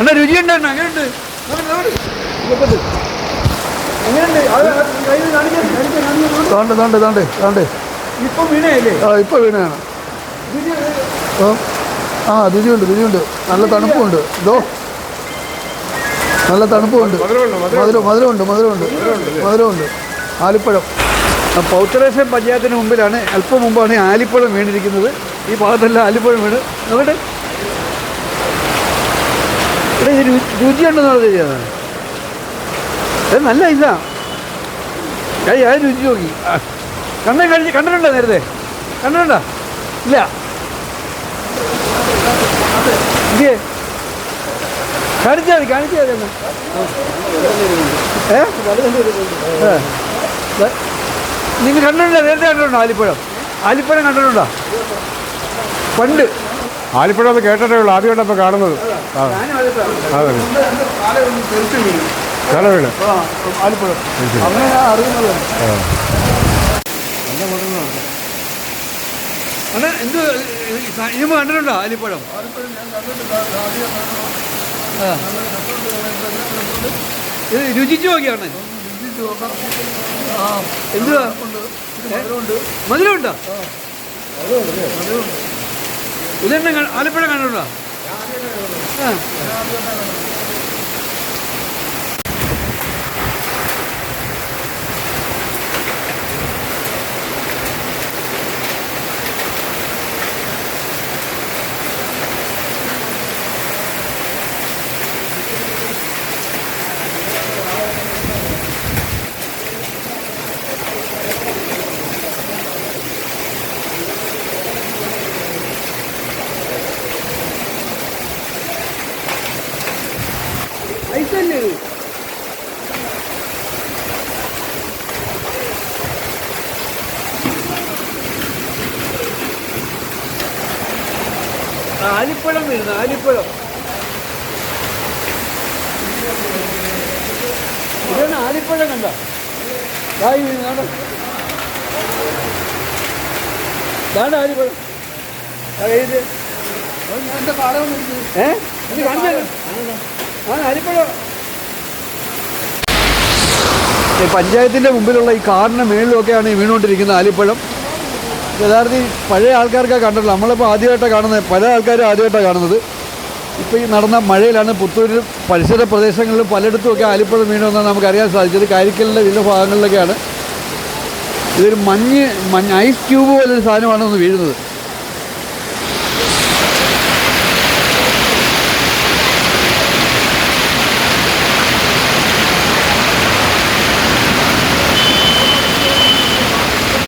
അണ്ണാ രുചിയുണ്ട് ഉണ്ട് എങ്ങനെയുണ്ട് നോക്കട്ടെ, നോക്കട്ടെ. ഇങ്ങോട്ട്. എങ്ങനെയുണ്ട് അത് കയ്യിൽ കാണിക്കാൻ കാണിക്കാൻ കാണിക്കാൻ താണ്ട് താണ്ട് താണ്ട് താണ്ട്. ഇപ്പം വീണയല്ലേ? ആ ഇപ്പൊ വീണയാണ്. രുചി ആ രുചിയുണ്ട് രുചിയുണ്ട്. നല്ല തണുപ്പുണ്ട്. ഇതോ നല്ല തണുപ്പുണ്ട്. മധുരം മധുരമുണ്ട് മധുരമുണ്ട്. മധുരമുണ്ട് ആലിപ്പഴം. ആ, പൗത്രേശ്വരം പഞ്ചായത്തിന് മുമ്പിലാണ് അല്പം മുമ്പാണ് ആലിപ്പഴം വീണിരിക്കുന്നത്. ഈ ഭാഗത്തെല്ലാം ആലിപ്പഴം വീണ്. നോക്കട്ടെ. ഇവിടെ ഇത് രു- രുചിയുണ്ടെന്നാണ് ശരിയാണ്. നല്ല ഇതാ. കൈ അത് രുചി നോക്കി? കണ്ണ കഴിഞ്ഞ് കണ്ടിട്ടുണ്ടോ നേരത്തെ? കണ്ടിട്ടുണ്ടോ? ഇല്ല. ഇല്ലേ? കാണിച്ചാൽ മതി കാണിച്ചാൽ മതി. ഏ. നിങ്ങൾ കണ്ടിട്ടുണ്ടോ? നേരത്തെ കണ്ടിട്ടുണ്ടോ? ആലിപ്പഴം? ആലിപ്പഴം കണ്ടിട്ടുണ്ടോ? പണ്ട്. ആലിപ്പഴം അത് കേട്ടിട്ടേ ഉള്ളൂ. ആദ്യമായിട്ട് ഇപ്പോൾ കാണുന്നത്. ആ. അതെ. വീണ്. ആലിപ്പഴം. അങ്ങനെ ഞാൻ അറിയുന്നത്. അണ്ണാ എന്ത് ഇനിമ കണ്ടിട്ടുണ്ടോ ആലിപ്പഴം. ഇത് രുചിച്ചു നോക്കിയാണ് എന്തുവാ? മധുരമുണ്ടോ. ഇതെന്നെ ആലപ്പുഴ കണ്ടുണ്ടോ ആ ഐസല്ലേ ഇത് ആലിപ്പഴം വരുന്നു ആലിപ്പഴം ഇതാണ് ആലിപ്പഴം കണ്ട? കായ് വീഴുന്നു ഇതാണ് ആലിപ്പഴം കാലം ഏ? ഇത് കാണിച്ചാലോ ആ ആലിപ്പഴം പഞ്ചായത്തിന്റെ മുമ്പിലുള്ള ഈ കാറിന് മേളിലൊക്കെയാണ് ഈ വീണുകൊണ്ടിരിക്കുന്ന ആലിപ്പഴം യഥാർത്ഥത്തിൽ പഴയ ആൾക്കാർക്കാണ് കണ്ടിട്ടുള്ളത് നമ്മളിപ്പോൾ ആദ്യമായിട്ടാണ് കാണുന്നത്. പല ആൾക്കാരും ആദ്യമായിട്ടാണ് കാണുന്നത്. ഇപ്പോൾ ഈ നടന്ന മഴയിലാണ് പുത്തൂരിൽ പരിസര പ്രദേശങ്ങളിലും പലയിടത്തുമൊക്കെ ആലിപ്പഴം വീണമെന്നാണ് നമുക്ക് അറിയാൻ സാധിച്ചത്. കാരിക്കലിന്റെ വിവിധ ഭാഗങ്ങളിലൊക്കെയാണ്. ഇതൊരു മഞ്ഞ് മഞ്ഞ് ഐസ് ക്യൂബ് പോലൊരു സാധനമാണ് ഒന്ന് വീഴുന്നത്.